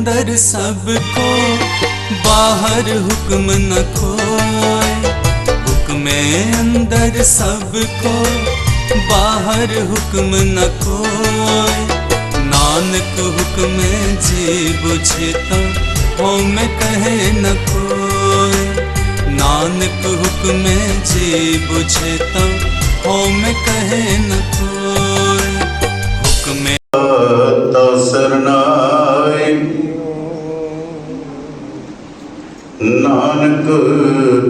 अंदर सबको बाहर हुक्म न खोए। हुक्म अंदर सबको बाहर हुक्म न खोए। नानक हुक्म जी बुझता हो मैं कहे न कोई नानक हुक्म जी बुझता हो मैं कहे न कोई ਨਾਨਕ,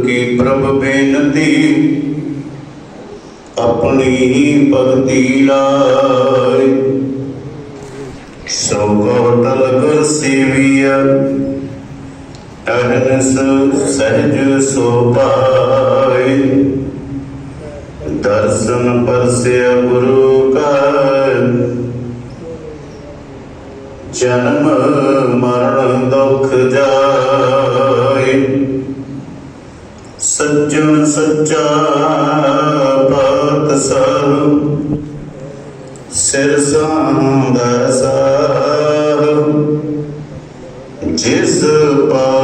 ਕੀ ਪ੍ਰਭ ਬੇਨਤੀ? ਆਪਣੀ ਭਗਤੀ ਲਾਇ। ਸੋ ਗੋਟਲ ਗੁਰ ਸੇਵੀਆ ਅਹਨਸ ਸਹਿਜ ਸੋਭਾਈ ਦਰਸ਼ਨ ਪਰਸਿਆ ਗੁਰੂ ਕਾ ਜਨਮ ਮਰਨ ਦੁਖ ਜਾਏ ਸੱਜਣ ਸੱਚਾ ਬਾਤ ਸਭ। ਸਿਰ ਸਾਂਦਾ ਸਾਹ। ਜਿਸ ਪਾ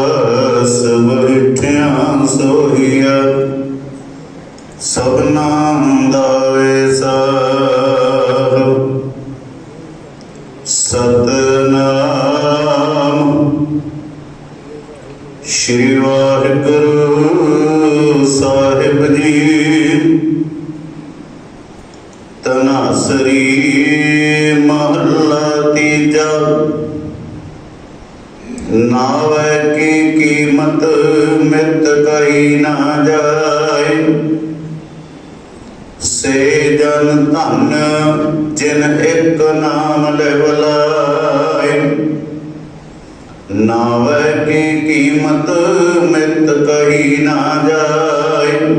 ਨਾਵੈ ਕੀ ਕੀਮਤ ਮਿਤ ਕਹੀ ਨਾ ਜਾਏ। ਸੇ ਜਨ ਧਨ ਜਿਨ ਇੱਕ ਨਾਮ ਲਿਵਲਾਏ ਨਾਵੈ ਕੀ ਕੀਮਤ ਮਿਤ ਕਹੀ ਨਾ ਜਾਏ।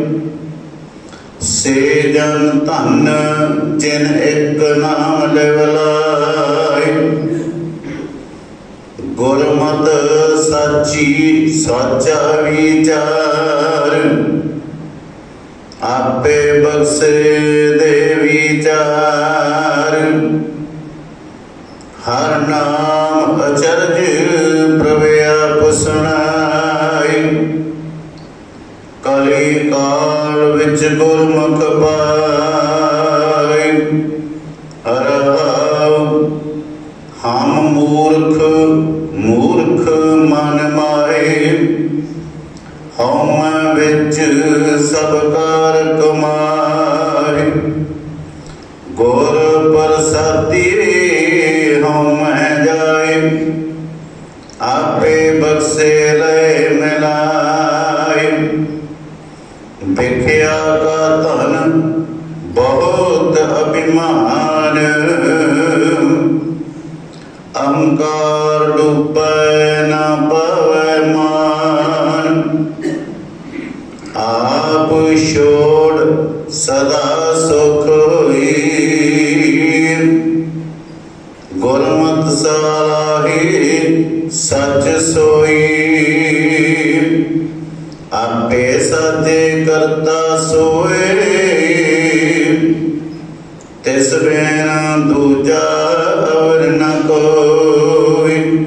ਸੇ ਜਨ ਧਨ ਜਿਨ ਇੱਕ ਨਾਮ ਲਿਵਲਾਏ ਗੁਰਮਤ ਸਾਚੀ ਸਾਚਾ ਵਿਚਾਰ। ਆਪੇ ਬਖਸ਼ੇ ਦੇ ਵਿਚਾਰ। ਹਰ ਨਾਮ ਅਚਰਜ ਪ੍ਰਭ ਆਪ ਕਲੀ ਕਾਲ ਵਿੱਚ ਗੁਰਮੁਖ ਪਾਈ ਹਉਮੈ ਵਿੱਚ ਸਭ ਕਾਰ ਕਮਾਏ ਗੁਰ ਪ੍ਰਸਾਦੀ ਹਉਮੈ ਜਾਏ ਆਪੇ ਬਖਸ਼ੇ ਲੈ ਮਿਲਾਏ ਵਿਖਿਆ ਕਾ ਧਨ ਬਹੁਤ ਅਭਿਮਾਨ। ਅਹੰਕਾਰ ਡੁੱਬੈ ਆਪ ਛੋੜ ਸਦਾ ਸੁਖ ਹੋਈ ਗੁਰਮਤਿ ਸਲਾਹੀ ਸੱਚ ਸੋਈ। ਆਪੇ ਸਾਜੇ ਕਰਤਾ ਸੋਏ। ਤਿਸ ਬਿਨ ਦੂਜਾ ਅਵਰ ਨ ਕੋਈ।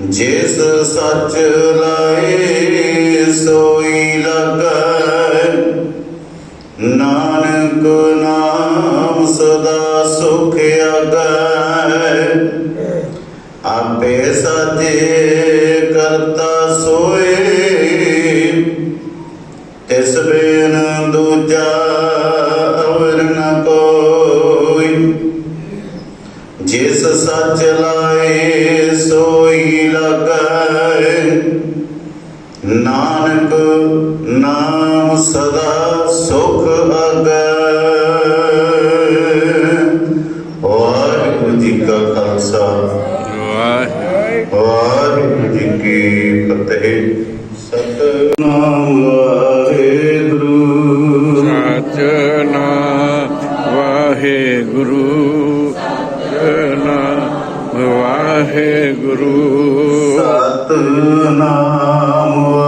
ਜਿਸ ਸੱਚ ਲਾਏ ਸੋਈ ਲਗੈ ਨਾਨਕ ਨਾਮ ਸਦਾ ਸੁਖ ਆਗੈ ਆਪੇ ਸਾਜੇ ਕਰਤਾ ਸੋਏ। ਤਿਸ ਬਿਨ ਦੂਜਾ ਅਵਰ ਨ ਕੋਈ। ਜਿਸ ਸੱਚ ਲਾਏ ਸੋਈ ਲਗੈ ਨਾਨਕ ਨਾਮ ਸਦਾ ਸੁਖ ਅਗੈ। ਵਾਹਿਗੁਰੂ ਜੀ ਕਾ ਖਾਲਸਾ। ਵਾਹਿਗੁਰੂ ਜੀ ਕੀ ਫਤਿਹ। ਸਤਨਾਮ ਵਾਹਿਗੁਰੂ। ਸਤਨਾਮ ਵਾਹਿਗੁਰੂ। ਸਤਨਾਮ ਵਾਹਿਗੁਰੂ। ਸਤਨਾਮ